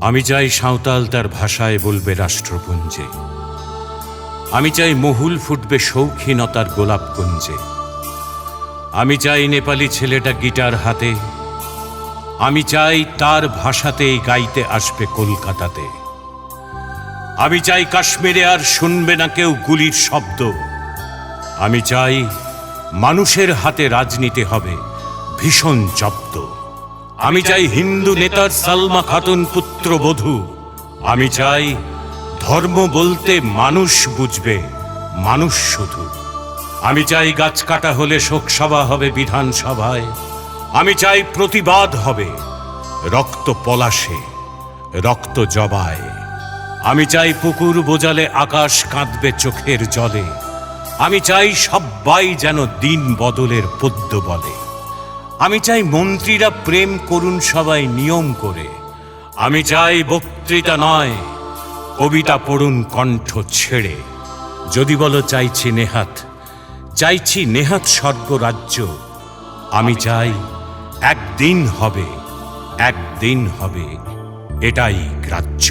আমি চাই সাঁওতাল তার ভাষায় বলবে রাষ্ট্রপুঞ্জে। আমি চাই মহুল ফুটবে শৌখিনতার গোলাপকুঞ্জে আমি চাই নেপালি ছেলেটা গিটার হাতে। আমি চাই তার ভাষাতেই গাইতে আসবে কলকাতাতে। আমি চাই কাশ্মীরে আর শুনবে না কেউ গুলির শব্দ। আমি চাই মানুষের হাতে রাজনীতি হবে ভীষণ জব্দ। আমি চাই হিন্দু নেতার সালমা খাতুন পুত্রবধূ আমি চাই ধর্ম বলতে মানুষ বুঝবে, মানুষ শুধু। আমি চাই গাছ কাটা হলে শোকসভা হবে বিধানসভায়। আমি চাই প্রতিবাদ হবে রক্ত পলাশে, রক্ত জবায়। আমি চাই পুকুর বোজালে আকাশ কাঁদবে চোখের জলে। আমি চাই সব্বাই যেন দিন বদলের পদ্য বলে। আমি চাই মন্ত্রীরা প্রেম করুন সবাই নিয়ম করে। আমি চাই বক্তৃতা নয়, কবিতা পড়ুন কণ্ঠ ছেড়ে। যদি বলো চাইছি নেহাত চাইছি নেহাত স্বর্গরাজ্য আমি চাই একদিন হবে একদিন হবে, এটাই গ্রাহ্য।